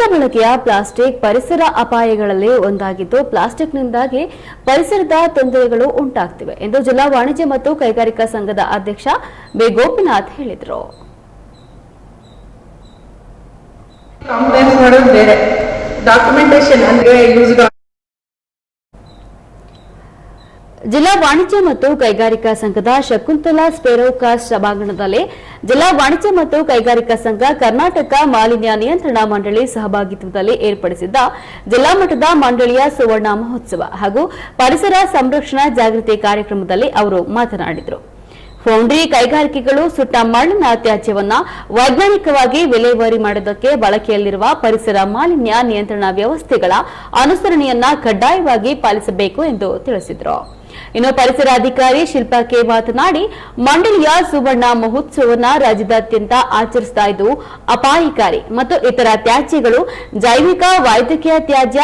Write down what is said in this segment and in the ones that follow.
ಏಕಬಳಕೆಯ plastic ಪರಿಸರ ಅಪಾಯಗಳಲ್ಲಿ ಒಂದಾಗಿದ್ದು ಪ್ಲಾಸ್ಟಿಕ್ನಿಂದಾಗಿ ಪರಿಸರದ ತೊಂದರೆಗಳು ಉಂಟಾಗ್ತಿವೆ ಎಂದು ಜಿಲ್ಲಾ ವಾಣಿಜ್ಯ ಮತ್ತು ಕೈಗಾರಿಕಾ ಸಂಘದ ಅಧ್ಯಕ್ಷ ಬಿ ಗೋಪಿನಾಥ್ ಹೇಳಿದರು ಡಾಕ್ಯುಮೆಂಟೇಶನ್ ಅಂದ್ರೆ ಯೂಸ್ ಜಿಲ್ಲಾ ವಾಣಿಜ್ಯ ಮತ್ತು ಕೈಗಾರಿಕಾ ಸಂಘದ ಶಕುಂತಲಾ ಸ್ಪೆರೋಕಾಸ್ ಸಭಾಂಗಣದಲ್ಲಿ ಜಿಲ್ಲಾ ವಾಣಿಜ್ಯ ಮತ್ತು ಕೈಗಾರಿಕಾ ಸಂಘ ಕರ್ನಾಟಕ ಮಾಲಿನ್ಯ ನಿಯಂತ್ರಣ ಮಂಡಳಿ ಸಹಭಾಗಿತ್ವದಲ್ಲಿ ಏರ್ಪಡಿಸಿದ್ದ ಜಿಲ್ಲಾ ಮಟ್ಟದ ಮಂಡಳಿಯ ಸುವರ್ಣ ಮಹೋತ್ಸವ ಹಾಗೂ ಪರಿಸರ ಸಂರಕ್ಷಣಾ ಜಾಗೃತಿ ಕಾರ್ಯಕ್ರಮದಲ್ಲಿ ಅವರು ಮಾತನಾಡಿದರು. ಫೌಂಡ್ರಿ ಕೈಗಾರಿಕೆಗಳು ಸುಟ್ಟ ಮಣ್ಣಿನ ತ್ಯಾಜ್ಯವನ್ನು ವೈಜ್ಞಾನಿಕವಾಗಿ ವಿಲೇವಾರಿ ಮಾಡೋದಕ್ಕೆ ಬಳಕೆಯಲ್ಲಿರುವ ಪರಿಸರ ಮಾಲಿನ್ಯ ನಿಯಂತ್ರಣ ವ್ಯವಸ್ಥೆಗಳ ಅನುಸರಣೆಯನ್ನ ಕಡ್ಡಾಯವಾಗಿ ಪಾಲಿಸಬೇಕು ಎಂದು ತಿಳಿಸಿದರು. ಇನ್ನು ಪರಿಸರ ಅಧಿಕಾರಿ ಶಿಲ್ಪಾ ಕೆ ಮಾತನಾಡಿ, ಮಂಡಳಿಯ ಸುವರ್ಣ ಮಹೋತ್ಸವನ ರಾಜ್ಯದಾದ್ಯಂತ ಆಚರಿಸ್ತಾ ಇದ್ದು ಅಪಾಯಕಾರಿ ಮತ್ತು ಇತರ ತ್ಯಾಜ್ಯಗಳು ಜೈವಿಕ ವೈದ್ಯಕೀಯ ತ್ಯಾಜ್ಯ,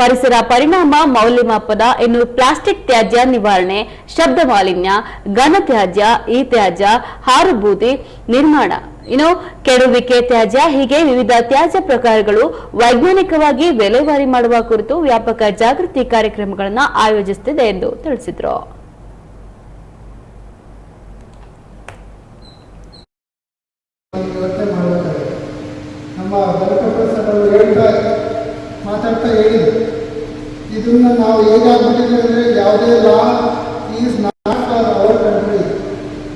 ಪರಿಸರ ಪರಿಣಾಮ ಮೌಲ್ಯಮಾಪನ, ಇನ್ನು ಪ್ಲಾಸ್ಟಿಕ್ ತ್ಯಾಜ್ಯ ನಿವಾರಣೆ, ಶಬ್ದ ಮಾಲಿನ್ಯ, ಘನ ತ್ಯಾಜ್ಯ, ಈ ತ್ಯಾಜ್ಯ ಹಾರುಬೂದಿ ನಿರ್ಮಾಣ. ಇನ್ನು ಕೆಡುವಿಕೆ ತ್ಯಾಜ್ಯ ಹೀಗೆ ವಿವಿಧ ತ್ಯಾಜ್ಯ ಪ್ರಕಾರಗಳು ವೈಜ್ಞಾನಿಕವಾಗಿ ವಿಲೇವಾರಿ ಮಾಡುವ ಕುರಿತು ವ್ಯಾಪಕ ಜಾಗೃತಿ ಕಾರ್ಯಕ್ರಮಗಳನ್ನು ಆಯೋಜಿಸುತ್ತಿದೆ ಎಂದು ತಿಳಿಸಿದರು. ಇದನ್ನ ನಾವು ಯಾವುದೇ law is not for our country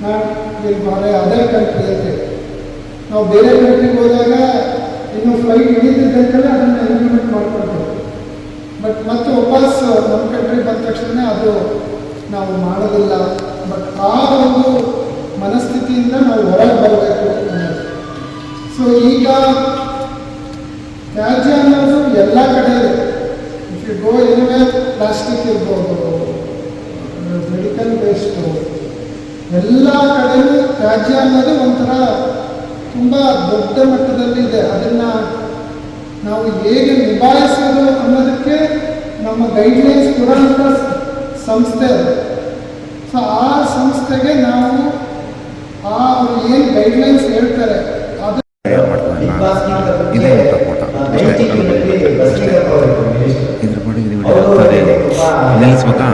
not will for other country ನಾವು ಬೇರೆ ಕಂಟ್ರಿಗೆ ಹೋದಾಗ ಇನ್ನು ಫ್ಲೈಟ್ ಹಿಡಿತಿದ್ದಂತೆಲ್ಲ ಅದನ್ನು ಇಂಪ್ಲಿಮೆಂಟ್ ಮಾಡ್ಕೊಳ್ತೀವಿ. ಬಟ್ ಮತ್ತೆ ವಾಪಸ್ ನಮ್ಮ ಕಂಟ್ರಿ ಬಂದ ತಕ್ಷಣ ಅದು ನಾವು ಮಾಡೋದಿಲ್ಲ. ಬಟ್ ಆ ಒಂದು ಮನಸ್ಥಿತಿಯಿಂದ ನಾವು ಹೊರಗೆ ಬರಬೇಕು ಸೊ ಈಗ ತ್ಯಾಜ್ಯ ಅನ್ನೋದು ಎಲ್ಲ ಕಡೆ ಇದೆ. If you go anyway plastic ಇರ್ಬೋದು ಮೆಡಿಕಲ್ ವೇಸ್ಟು ಎಲ್ಲ ಕಡೆಯೂ ತ್ಯಾಜ್ಯ ಅನ್ನೋದು ಒಂಥರ ತುಂಬ ದೊಡ್ಡ ಮಟ್ಟದಲ್ಲಿ ಇದೆ. ಅದನ್ನು ನಾವು ಹೇಗೆ ನಿಭಾಯಿಸೋದು ಅನ್ನೋದಕ್ಕೆ ನಮ್ಮ ಗೈಡ್ಲೈನ್ಸ್ ಕೊಡುವಂತ ಸಂಸ್ಥೆ ಅದು. ಸೊ ಆ ಸಂಸ್ಥೆಗೆ ನಾವು ಆ ಅವರು ಏನು ಗೈಡ್ಲೈನ್ಸ್ ಹೇಳ್ತಾರೆ ಅದು ಫೋಟೋ ಇದ್ರ ಇದು ನಿಲ್ಲಿಸ್ಬೇಕಾ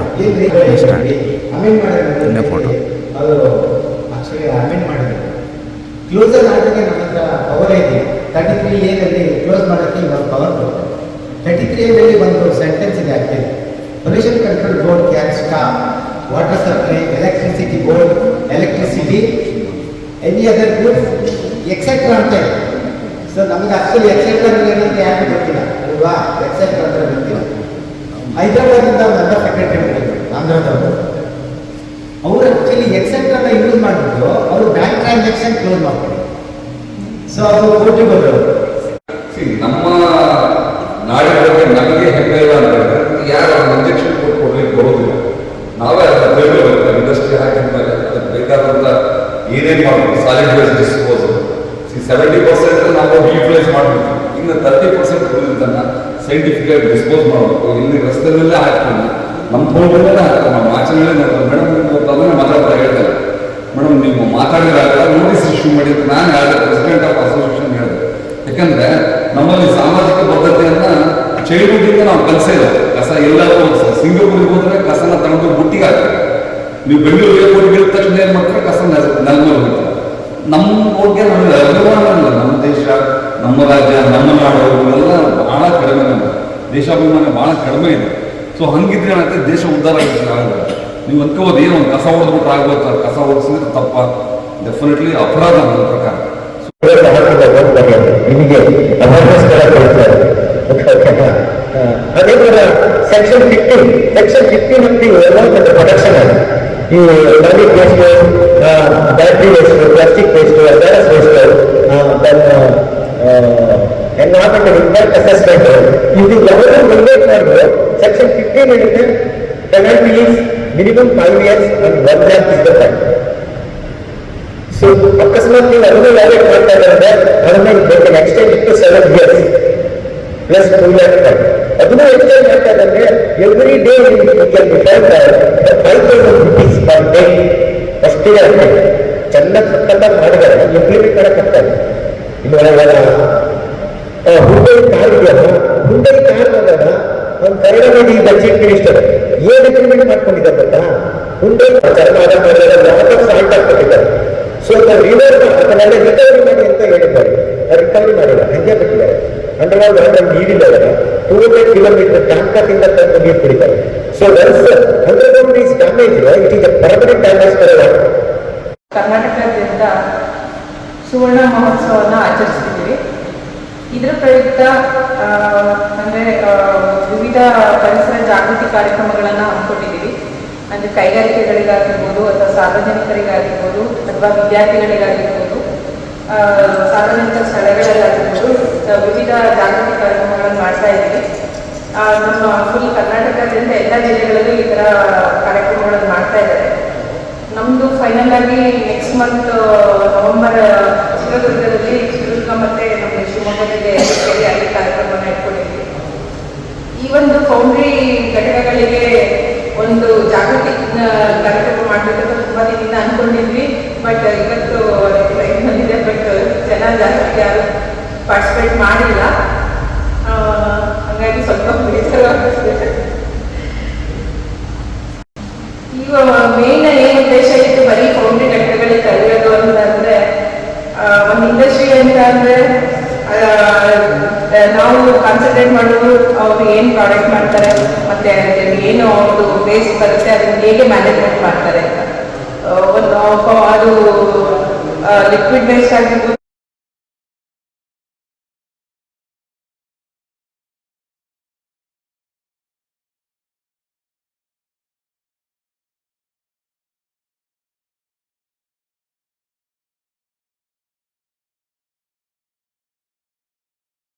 ಇಲ್ಲೇ ಫೋಟೋ ಅದು ಆಕ್ಚುಲಿ ಅಮೆಂಡ್ ಮಾಡಿದ್ರು ಕ್ಲೋಸರ್ ಆಟಕ್ಕೆ ನಮ್ಮ ಹತ್ರ ಪವರೇ ಇದೆ. ತರ್ಟಿ ತ್ರೀ ಏನಲ್ಲಿ ಕ್ಲೋಸ್ ಮಾಡೋಕ್ಕೆ ಇವಾಗ ಪವರ್ ಕೊಡ್ತಾರೆ ತರ್ಟಿ ತ್ರೀ ಏನಲ್ಲಿ ಒಂದು ಸೆಂಟೆನ್ಸ್ ಇದೆ ಆಗ್ತಿದೆ pollution control board can stop water supply electricity board electricity any other group etcetera ಅಂತ ಇದೆ. ಸೊ ನಮಗೆ ಆಕ್ಚುಲಿ ಎಕ್ಸೆಟ್ರಾ ಏನಂತ ಯಾಕೆ ಗೊತ್ತಿಲ್ಲ. ಅಲ್ವಾ? ಎಕ್ಸೆಟ್ರಾ ಅಂತ ಗೊತ್ತಿಲ್ಲ. ಹೈದರಾಬಾದಿಂದ ಮೆಂಬರ್ ಸೆಕ್ರೆಟರಿ ಆಂಧ್ರದವರು ಅವರು ಆಕ್ಚುಲಿ ಎಕ್ಸೆಟ್ರಾನ ಯೂಸ್ ಮಾಡಿಬಿಟ್ಟು ಅವರು ಬ್ಯಾಂಕ್ ಕ್ಲೋಸ್ ಸೊ ಅದು ಹೋದರು ನಮ್ಮ ನಾಡಿನ ಬಗ್ಗೆ ನಮಗೆ ಹೆಮ್ಮೆ ಇಲ್ಲ ಅಂತ ಯಾರು ಇಂಜೆಕ್ಷನ್ ಕೊಟ್ಟು ಕೊಡ್ಲಿಕ್ಕೆ ಬರೋದಿಲ್ಲ. ನಾವೇ ಅದನ್ನ ಇಂಡಸ್ಟ್ರಿ ಹಾಕಿದ ಮೇಲೆ ಅದಕ್ಕೆ ಬೇಕಾದಂಥ ಏನೇನು ಮಾಡಬೇಕು solid waste disposal C seventy percent ನಾವು ಯೂಟಿಲೈಸ್ ಮಾಡಬೇಕು. ಇನ್ನು ತರ್ಟಿ ಪರ್ಸೆಂಟ್ ಉಳಿದಿದ್ದನ್ನ ಸೈಂಟಿಫಿಕ್ ಆಗಿ ಡಿಸ್ಪೋಸ್ ಮಾಡಬೇಕು. ಇಲ್ಲಿ ರಸ್ತೆಯಲ್ಲೇ ಹಾಕ್ತೀನಿ. ನಮ್ಮ ಫೋಟೋದಲ್ಲೇ ಹಾಕ್ತಾರೆ ನಮ್ಮ ಆಚರಣೆ ಮೇಡಮ್ ಅದನ್ನ ಮಾತಾಡ್ತಾ ನೀವು ಮಾತಾಡಿದಾಗ ನೋಟಿಸ್ ಇಶ್ಯೂ ಮಾಡಿ ಅಂತ ನಾನು ಹೇಳಿದೆ ಪ್ರೆಸಿಡೆಂಟ್ ಆಫ್ ಅಸೋಸಿಯೇಷನ್ ಹೇಳಿದೆ. ಯಾಕಂದ್ರೆ ನಮ್ಮಲ್ಲಿ ಸಾಮಾಜಿಕ ಬದ್ಧತೆಯನ್ನ ಚೈಲ್ಡ್ಹುಡ್ಡಿಂದ ನಾವು ಕಲಿಸೇ ಇಲ್ಲ. ಕಸ ಎಲ್ಲರೂ ಸಿಂಗಾಪುರಿಗೆ ಹೋದ್ರೆ ಕಸನ ತಗೊಂಡು ಬುಟ್ಟಿಗೆ ಹಾಕ್ತಾರೆ. ನೀವು ಬೆಂಗಳೂರು ಏರ್ಪೋರ್ಟ್ ತಕ್ಷಣ ಏನ್ ಮಾಡ್ತಾರೆ? ಕಸ ನೆಲಮೇಲೆ ನಮ್ಮ ಬಗ್ಗೆ ನಮಗೆ ಅಭಿಮಾನ ನಮ್ಮ ದೇಶ, ನಮ್ಮ ರಾಜ್ಯ, ನಮ್ಮ ನಾಡು, ಇವೆಲ್ಲ ಬಹಳ ಕಡಿಮೆ ದೇಶಾಭಿಮಾನ ಬಹಳ ಕಡಿಮೆ ಇದೆ. ಸೊ ಹಂಗಿದ್ರೆ ಏನಾಗುತ್ತೆ ದೇಶ ಉದ್ಧಾರ ಆಗಲ್ಲ ನೀವು ಅನ್ಕೋಬೋದು ಏನು ಕಸ ಹೊಡೆದ್ಬಿಟ್ರೆ ಆಗ್ಬೋದು ಕಸ ಹೊಡೆಸಿದ್ರೆ ತಪ್ಪ. ಡೆಫಿನೆಟ್ಲಿ ಅಪರಾಧ ನನ್ನ ಪ್ರಕಾರ. ನಿಮಗೆ ಅದೇ ತರ ಸೆಕ್ಷನ್ ಫಿಫ್ಟೀನ್ ಸೆಕ್ಷನ್ ಫಿಫ್ಟೀನ್ ಅಂತ ಇವೆಲ್ಲ ಪ್ರೊಟೆಕ್ಷನ್ ಆಗಿದೆ ಈ service waste battery waste plastic waste others waste then impact assessment ಇದು ಯಾವುದು ಮುಂದೆ ಮಾಡಿದ್ರೆ section fifteen penalty minimum five and one lakh is the fine so ಅಕಸ್ಮಾತ್ ನೀವು ಅದನ್ನು ವ್ಯಾಲ್ಯೂಟ್ ಮಾಡ್ತಾ ಇದ್ದಾರೆ ಅದನ್ನ ಬೇಕು extend to seven years plus two lakh fine ಅದನ್ನು ಎಕ್ಸ್ಟೆಂಡ್ ಮಾಡ್ತಾ ಇದ್ದಾರೆ every day can define five thousand rupees per day ಅಷ್ಟೇ ಆಗ್ತದೆ ಚೆನ್ನಾಗಿ ಸಕ್ಕಂತ ಮಾಡಿದ್ದಾರೆ ಇಂಪ್ಲಿಮೆಂಟ್ ಮಾಡಕ್ಕಾಗ್ತದೆ ಒಳಗಡೆ ಹುಂಡೈ ಕಾರ್ ಇದೆಯಲ್ಲ ಹುಂಡೈ ಕಾರ್ ಬಂದಾಗ, ಒಂದು ಕನ್ನಡ ಚೀಫ್ ಮಿನಿಸ್ಟರ್ ಏನ್ ಅಗ್ರಿಮೆಂಟ್ ಮಾಡ್ಕೊಂಡಿದ್ದಾರೆ ಗೊತ್ತಾ ಸೊ ರಿವರ್ ಅದನ್ನೆಲ್ಲ ರಿಕವರಿ ಮಾಡಿ ಅಂತ ಹೇಳಿದ್ದಾರೆ. ರಿಕವರಿ ಮಾಡಿಲ್ಲ ಹಂಗೆ ಬಿಟ್ಟಿದ್ದಾರೆ. ಅಂಡರ್ಗ್ರೌಂಡ್ ಹಂಡ್ರೆಡ್ ಕಿಲೋಮೀಟರ್ ಟ್ಯಾಂಕರ್ನಿಂದ ತಂದು ನೀರು ಕುಡಿತಾರೆ. So once underground is damage it is permanent damage for ಕರ್ನಾಟಕದಿಂದ ಸುವರ್ಣ ಮಹೋತ್ಸವನ ಆಚರಿಸ್ತಿದ್ದೀವಿ. ಇದರ ಪ್ರಯುಕ್ತ ಅಂದರೆ ವಿವಿಧ ಪರಿಸರ ಜಾಗೃತಿ ಕಾರ್ಯಕ್ರಮಗಳನ್ನು ಹಮ್ಮಿಕೊಂಡಿದ್ದೀವಿ. ಅಂದರೆ ಕೈಗಾರಿಕೆಗಳಿಗಾಗಿರ್ಬೋದು ಅಥವಾ ಸಾರ್ವಜನಿಕರಿಗಾಗಿರ್ಬೋದು ಅಥವಾ ವಿದ್ಯಾರ್ಥಿಗಳಿಗಾಗಿರ್ಬೋದು ಸಾರ್ವಜನಿಕ ಸ್ಥಳಗಳಲ್ಲಾಗಿರ್ಬೋದು ವಿವಿಧ ಜಾಗೃತಿ ಕಾರ್ಯಕ್ರಮಗಳನ್ನು ಮಾಡ್ತಾ ಇದ್ದೀವಿ. ನಮ್ಮ ಫುಲ್ ಕರ್ನಾಟಕದಿಂದ ಎಲ್ಲ ಜಿಲ್ಲೆಗಳಲ್ಲೂ ಈ ಥರ ಕಾರ್ಯಕ್ರಮಗಳನ್ನು ಮಾಡ್ತಾ ಇದ್ದಾರೆ. ನಮ್ಮದು ಫೈನಲ್ ಆಗಿ ನೆಕ್ಸ್ಟ್ ಮಂತ್ ನವೆಂಬರ್, ಚಿತ್ರದುರ್ಗದಲ್ಲಿ ಚಿತ್ರದುರ್ಗ ಮತ್ತೆ ನಮ್ಮ ಶಿವಮೊಗ್ಗದಲ್ಲಿ ಸೇರಿ ಅಲ್ಲಿ ಇಟ್ಕೊಂಡಿದ್ವಿ ಈ ಒಂದು ಫೌಂಡ್ರಿ ಘಟಕಗಳಿಗೆ ಒಂದು ಜಾಗೃತಿ ಕಾರ್ಯಕ್ರಮ ಮಾಡಬೇಕು ಅಂತ ದಿನ ಅನ್ಕೊಂಡಿದ್ವಿ. ಬಟ್ ಇವತ್ತು ಅದಕ್ಕೆ ಟೈಮ್ ಬಂದಿದೆ. ಬಟ್ ಜನ ಜಾಸ್ತಿ ಯಾರು ಪಾರ್ಟಿಸಿಪೇಟ್ ಮಾಡಿಲ್ಲ. ಹಾಗಾಗಿ ಸ್ವಲ್ಪ ಬೇಜಾರಾಗ್ತಿದೆ. ಈಗ ಮೇನ್ ಏನ್ ಉದ್ದೇಶ ಇತ್ತು ಬರೀ ಫೌಂಡ್ರಿ ಘಟಕಗಳಿಗೆ ಕರೆಯೋದು ಅಂತಂದ್ರೆ ಒಂದು ಇಂಡಸ್ಟ್ರಿ ಅಂತ ಅಂದ್ರೆ ನಾವು ಕಾನ್ಸಂಟ್ರೇಟ್ ಮಾಡೋದು ಅವರು ಏನು ಪ್ರಾಡಕ್ಟ್ ಮಾಡ್ತಾರೆ, ಮತ್ತೆ ಏನು ಅವ್ರದ್ದು ವೇಸ್ಟ್ ಬರುತ್ತೆ, ಅದನ್ನ ಹೇಗೆ ಮ್ಯಾನೇಜ್ಮೆಂಟ್ ಮಾಡ್ತಾರೆ ಒಂದು ಅದು ಲಿಕ್ವಿಡ್ ವೇಸ್ಟ್ ಆಗಿರ್ಬೋದು